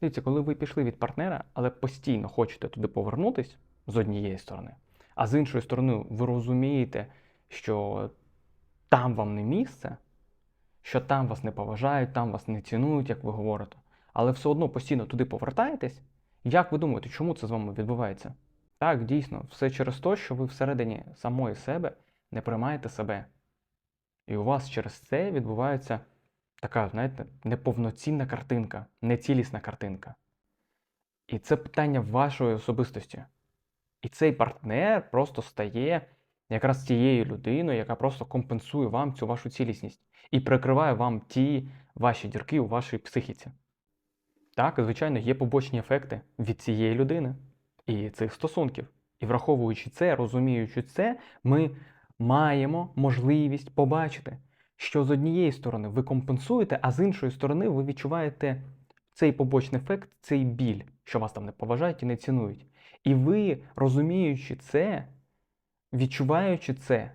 Дивіться, коли ви пішли від партнера, але постійно хочете туди повернутись з однієї сторони, а з іншої сторони, ви розумієте, що там вам не місце, що там вас не поважають, там вас не цінують, як ви говорите, але все одно постійно туди повертаєтесь. Як ви думаєте, чому це з вами відбувається? Так, дійсно, все через те, що ви всередині самої себе не приймаєте себе. І у вас через це відбувається така, знаєте, неповноцінна картинка, нецілісна картинка. І це питання вашої особистості. І цей партнер просто стає якраз тією людиною, яка просто компенсує вам цю вашу цілісність і прикриває вам ті ваші дірки у вашій психіці. Так, звичайно, є побочні ефекти від цієї людини і цих стосунків. І враховуючи це, розуміючи це, ми маємо можливість побачити, що з однієї сторони ви компенсуєте, а з іншої сторони ви відчуваєте цей побочний ефект, цей біль, що вас там не поважають і не цінують. І ви, розуміючи це, відчуваючи це,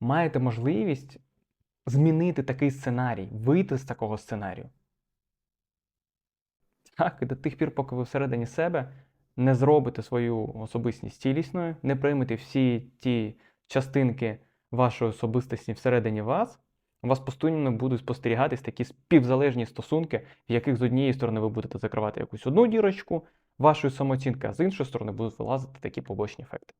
маєте можливість змінити такий сценарій, вийти з такого сценарію. Так, і до тих пір, поки ви всередині себе не зробите свою особистість цілісною, не приймете всі ті частинки вашої особистості всередині вас, у вас постійно будуть спостерігатись такі співзалежні стосунки, в яких з однієї сторони ви будете закривати якусь одну дірочку вашої самооцінки, а з іншої сторони будуть вилазити такі побочні ефекти.